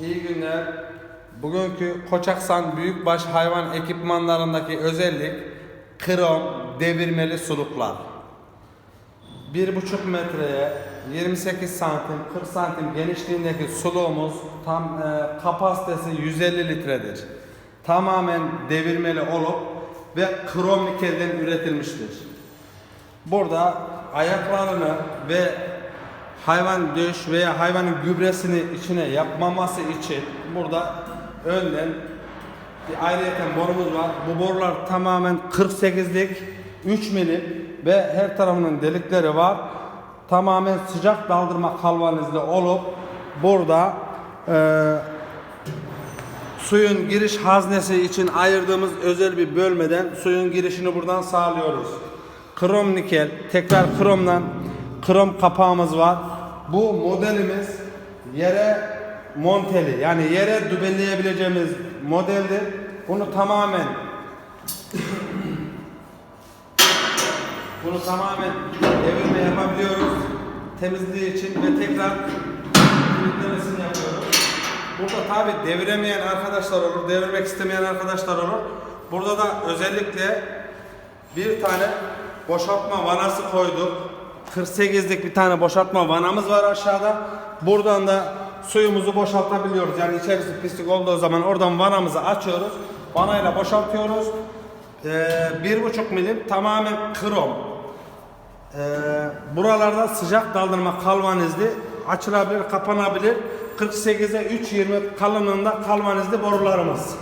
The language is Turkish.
İyi günler. Bugünkü Koçaksan büyükbaş hayvan ekipmanlarındaki özellik krom devirmeli suluklar. 1,5 metreye 28 santim 40 santim genişliğindeki suluğumuz tam e, kapasitesi 150 litredir. Tamamen devirmeli olup ve krom nikelden üretilmiştir. Burada ayaklarını ve hayvan döş veya hayvanın gübresini içine yapmaması için burada önden bir ayrıyeten borumuz var. Bu borular tamamen 48'lik 3 milim ve her tarafının delikleri var. Tamamen sıcak daldırma kalvanizli olup burada eee suyun giriş haznesi için ayırdığımız özel bir bölmeden suyun girişini buradan sağlıyoruz. Krom nikel, tekrar kromdan krom kapağımız var. Bu modelimiz yere monteli yani yere dübelleyebileceğimiz modeldir. Bunu tamamen bunu tamamen devirme yapabiliyoruz. Temizliği için ve tekrar kilitlemesini yapıyoruz. Burada tabi deviremeyen arkadaşlar olur, devirmek istemeyen arkadaşlar olur. Burada da özellikle bir tane boşaltma vanası koyduk. 48'lik bir tane boşaltma vanamız var aşağıda. Buradan da suyumuzu boşaltabiliyoruz. Yani içerisi pislik olduğu zaman oradan vanamızı açıyoruz. Vanayla boşaltıyoruz. Ee, buçuk milim tamamen krom. Ee, buralarda sıcak daldırma kalvanizli açılabilir, kapanabilir. 48'e 3.20 kalınlığında kalvanizli borularımız.